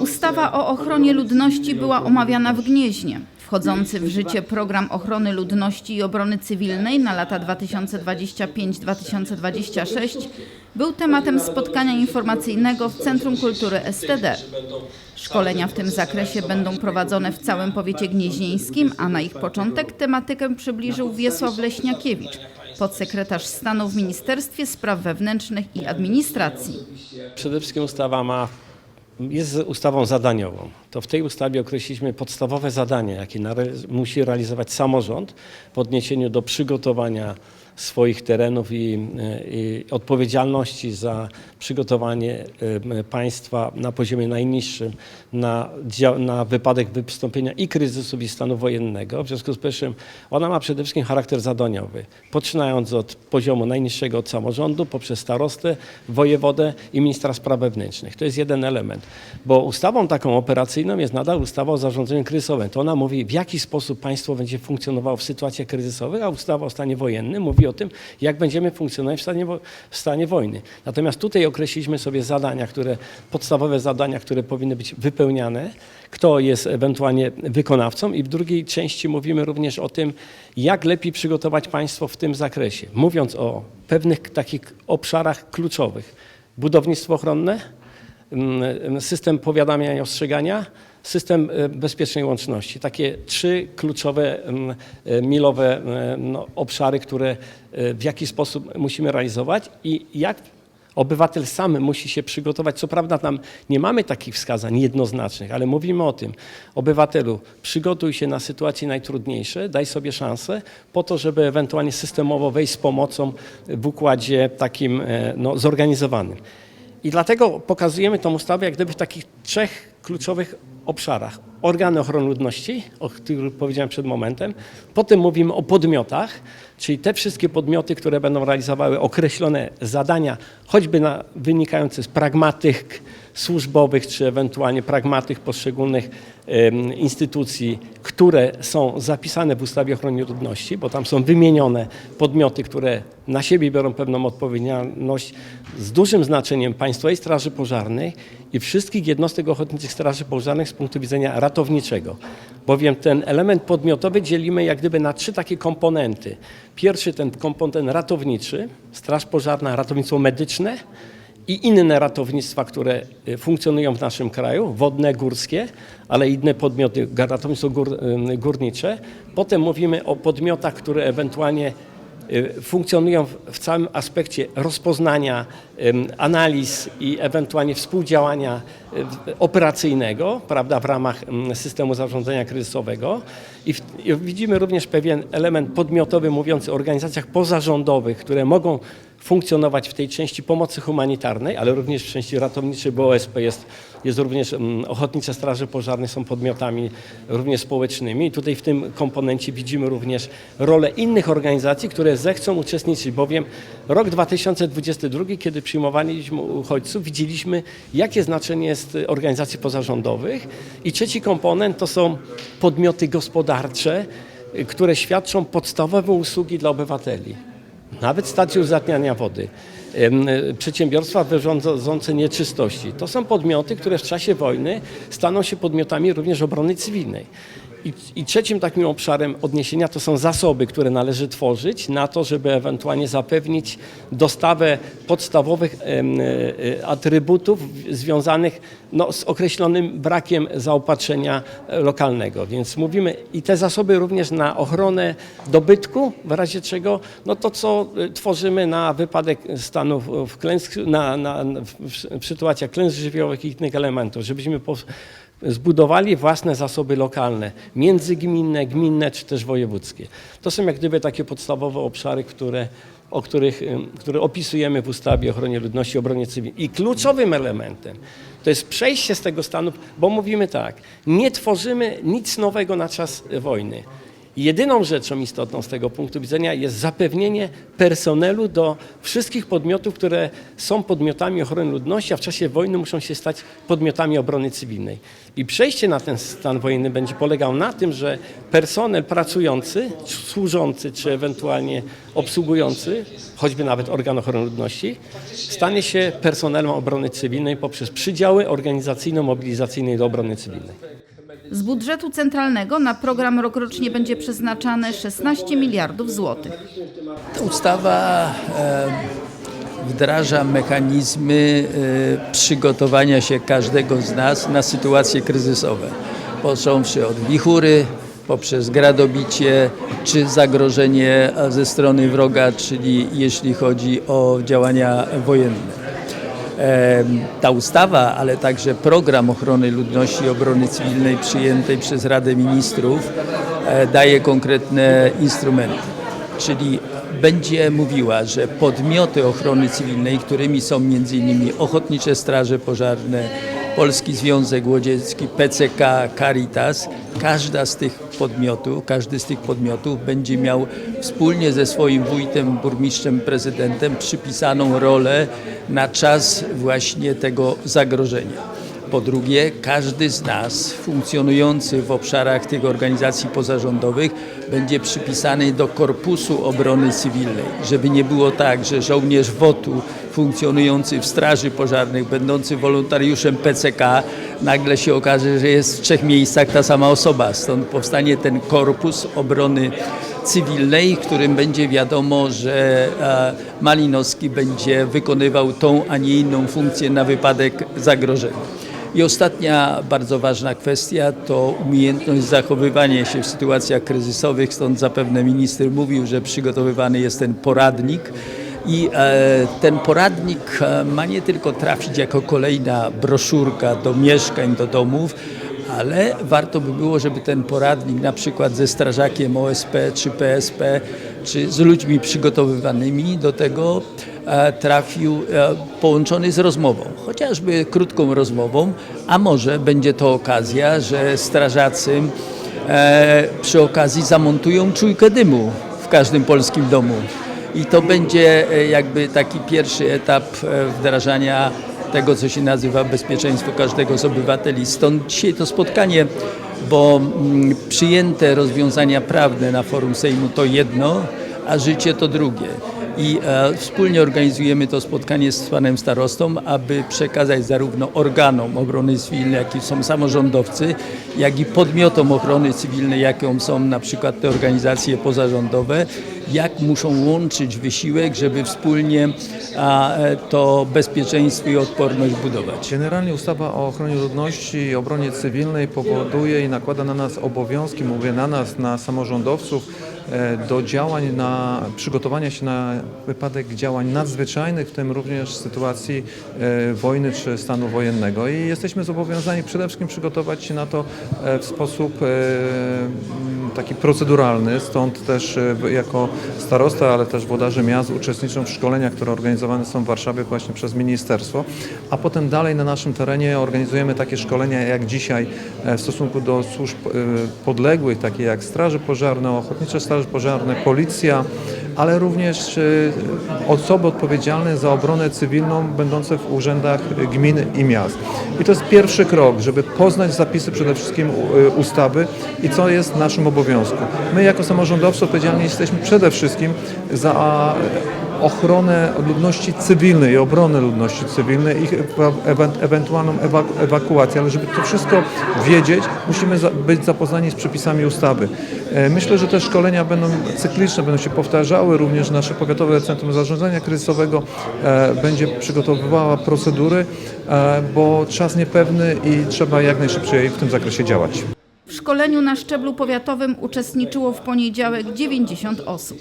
Ustawa o ochronie ludności była omawiana w Gnieźnie. Wchodzący w życie program ochrony ludności i obrony cywilnej na lata 2025-2026 był tematem spotkania informacyjnego w Centrum Kultury STD. Szkolenia w tym zakresie będą prowadzone w całym powiecie gnieźnieńskim, a na ich początek tematykę przybliżył Wiesław Leśniakiewicz, podsekretarz stanu w Ministerstwie Spraw Wewnętrznych i Administracji. Przede wszystkim ustawa ma, jest ustawą zadaniową. To w tej ustawie określiliśmy podstawowe zadania, jakie musi realizować samorząd w odniesieniu do przygotowania swoich terenów i, e, i odpowiedzialności za przygotowanie e, państwa na poziomie najniższym na, na wypadek wystąpienia i kryzysów i stanu wojennego. W związku z powyższym ona ma przede wszystkim charakter zadaniowy, poczynając od poziomu najniższego od samorządu, poprzez starostę, wojewodę i ministra spraw wewnętrznych. To jest jeden element, bo ustawą taką operacyjną jest nadal ustawa o zarządzaniu kryzysowym. To ona mówi, w jaki sposób państwo będzie funkcjonowało w sytuacjach kryzysowych, a ustawa o stanie wojennym mówi o tym, jak będziemy funkcjonować w stanie, w stanie wojny. Natomiast tutaj określiliśmy sobie zadania, które, podstawowe zadania, które powinny być wypełniane, kto jest ewentualnie wykonawcą i w drugiej części mówimy również o tym, jak lepiej przygotować państwo w tym zakresie. Mówiąc o pewnych takich obszarach kluczowych. Budownictwo ochronne, mm, system powiadamiania i ostrzegania, system e, bezpiecznej łączności. Takie trzy kluczowe mm, e, milowe e, no, obszary, które w jaki sposób musimy realizować i jak Obywatel sam musi się przygotować. Co prawda tam nie mamy takich wskazań jednoznacznych, ale mówimy o tym. Obywatelu, przygotuj się na sytuacje najtrudniejsze, daj sobie szansę po to, żeby ewentualnie systemowo wejść z pomocą w układzie takim no, zorganizowanym. I dlatego pokazujemy tą ustawę jak gdyby w takich trzech kluczowych obszarach. Organy ochrony ludności, o których powiedziałem przed momentem. Potem mówimy o podmiotach, czyli te wszystkie podmioty, które będą realizowały określone zadania, choćby na, wynikające z pragmatyk służbowych, czy ewentualnie pragmatyk poszczególnych instytucji, które są zapisane w ustawie o ochronie ludności, bo tam są wymienione podmioty, które na siebie biorą pewną odpowiedzialność z dużym znaczeniem Państwowej Straży Pożarnej i wszystkich jednostek ochotniczych straży pożarnych z punktu widzenia ratowniczego. Bowiem ten element podmiotowy dzielimy jak gdyby na trzy takie komponenty. Pierwszy ten komponent ratowniczy, straż pożarna, ratownictwo medyczne i inne ratownictwa, które y, funkcjonują w naszym kraju, wodne, górskie, ale inne podmioty, ratownictwo gór, y, górnicze. Potem mówimy o podmiotach, które ewentualnie y, funkcjonują w- całym aspekcie rozpoznania, analiz i ewentualnie współdziałania operacyjnego, prawda, w ramach systemu zarządzania kryzysowego. I, I widzimy również pewien element podmiotowy mówiący o organizacjach pozarządowych, które mogą funkcjonować w tej części pomocy humanitarnej, ale również w części ratowniczej, bo OSP jest, jest również, mm, Ochotnicze Straże Pożarne są podmiotami również społecznymi. I tutaj w tym komponencie widzimy również rolę innych organizacji, które zechcą uczestniczyć, bowiem rok 2022, kiedy przyjmowaliśmy uchodźców, widzieliśmy, jakie znaczenie jest organizacji pozarządowych. I trzeci komponent to są podmioty gospodarcze, które świadczą podstawowe usługi dla obywateli nawet stacje uzatniania wody, e, przedsiębiorstwa wyrządzące nieczystości. To są podmioty, które w czasie wojny staną się podmiotami również obrony cywilnej. I, I trzecim takim obszarem odniesienia to są zasoby, które należy tworzyć na to, żeby ewentualnie zapewnić dostawę podstawowych e, e, atrybutów związanych no, z określonym brakiem zaopatrzenia e, lokalnego. Więc mówimy i te zasoby również na ochronę dobytku, w razie czego no to, co y, tworzymy na wypadek stanów w, klęsk, na, na, w, w sytuacjach klęsk żywiołowych i innych elementów, żebyśmy po, zbudowali własne zasoby lokalne, międzygminne, gminne czy też wojewódzkie. To są jak gdyby takie podstawowe obszary, które, o których, które opisujemy w ustawie o ochronie ludności i obronie cywilnej. I kluczowym elementem to jest przejście z tego stanu, bo mówimy tak, nie tworzymy nic nowego na czas wojny. Jedyną rzeczą istotną z tego punktu widzenia jest zapewnienie personelu do wszystkich podmiotów, które są podmiotami ochrony ludności, a w czasie wojny muszą się stać podmiotami obrony cywilnej. I przejście na ten stan wojenny będzie polegał na tym, że personel pracujący, służący czy ewentualnie obsługujący, choćby nawet organ ochrony ludności, stanie się personelem obrony cywilnej poprzez przydziały organizacyjno-mobilizacyjne do obrony cywilnej. Z budżetu centralnego na program rokrocznie będzie przeznaczane 16 miliardów złotych. Ta ustawa e, wdraża mechanizmy e, przygotowania się każdego z nas na sytuacje kryzysowe. Począwszy od wichury, poprzez gradobicie, czy zagrożenie ze strony wroga, czyli jeśli chodzi o działania wojenne. Ta ustawa, ale także program ochrony ludności i obrony cywilnej przyjętej przez Radę Ministrów e, daje konkretne instrumenty. Czyli będzie mówiła, że podmioty ochrony cywilnej, którymi są m.in. Ochotnicze Straże Pożarne, Polski Związek Łodziecki, PCK, Caritas, każda z tych podmiotów, każdy z tych podmiotów będzie miał wspólnie ze swoim wójtem, burmistrzem, prezydentem przypisaną rolę na czas właśnie tego zagrożenia. Po drugie, każdy z nas funkcjonujący w obszarach tych organizacji pozarządowych będzie przypisany do Korpusu Obrony Cywilnej, żeby nie było tak, że żołnierz WOT-u funkcjonujący w Straży Pożarnej, będący wolontariuszem PCK, nagle się okaże, że jest w trzech miejscach ta sama osoba. Stąd powstanie ten Korpus Obrony Cywilnej, w którym będzie wiadomo, że e, Malinowski będzie wykonywał tą, a nie inną funkcję na wypadek zagrożenia. I ostatnia bardzo ważna kwestia to umiejętność zachowywania się w sytuacjach kryzysowych. Stąd zapewne minister mówił, że przygotowywany jest ten poradnik. I e, ten poradnik e, ma nie tylko trafić jako kolejna broszurka do mieszkań, do domów, ale warto by było, żeby ten poradnik na przykład ze strażakiem OSP czy PSP, czy z ludźmi przygotowywanymi do tego e, trafił e, połączony z rozmową, chociażby krótką rozmową, a może będzie to okazja, że strażacy e, przy okazji zamontują czujkę dymu w każdym polskim domu. I to będzie jakby taki pierwszy etap wdrażania tego, co się nazywa bezpieczeństwo każdego z obywateli. Stąd dzisiaj to spotkanie, bo mm, przyjęte rozwiązania prawne na forum Sejmu to jedno, a życie to drugie. I e, wspólnie organizujemy to spotkanie z panem starostą, aby przekazać zarówno organom obrony cywilnej, jakim są samorządowcy, jak i podmiotom ochrony cywilnej, jaką są na przykład te organizacje pozarządowe, jak muszą łączyć wysiłek, żeby wspólnie e, to bezpieczeństwo i odporność budować. Generalnie ustawa o ochronie ludności i obronie cywilnej powoduje i nakłada na nas obowiązki, mówię na nas, na samorządowców, e, do działań na przygotowania się na wypadek działań nadzwyczajnych, w tym również sytuacji e, wojny czy stanu wojennego. I jesteśmy zobowiązani przede wszystkim przygotować się na to w sposób taki proceduralny, stąd też e, jako starosta, ale też włodarze miast uczestniczą w szkoleniach, które organizowane są w Warszawie właśnie przez ministerstwo, a potem dalej na naszym terenie organizujemy takie szkolenia jak dzisiaj e, w stosunku do służb e, podległych, takie jak straże pożarne, ochotnicze straże pożarne, policja, ale również osoby odpowiedzialne za obronę cywilną będące w urzędach gmin i miast. I to jest pierwszy krok, żeby poznać zapisy przede wszystkim ustawy i co jest naszym obowiązku. My jako samorządowcy odpowiedzialni jesteśmy przede wszystkim za ochronę ludności cywilnej obronę ludności cywilnej, ich ewentualną ewa- ewakuację, ale żeby to wszystko wiedzieć, musimy być zapoznani z przepisami ustawy. E, Myślę, że te szkolenia będą cykliczne, będą się powtarzały, również nasze Powiatowe Centrum Zarządzania Kryzysowego e, będzie przygotowywała procedury, e, bo czas niepewny i trzeba jak najszybciej w tym zakresie działać. W szkoleniu na szczeblu powiatowym uczestniczyło w poniedziałek 90 osób.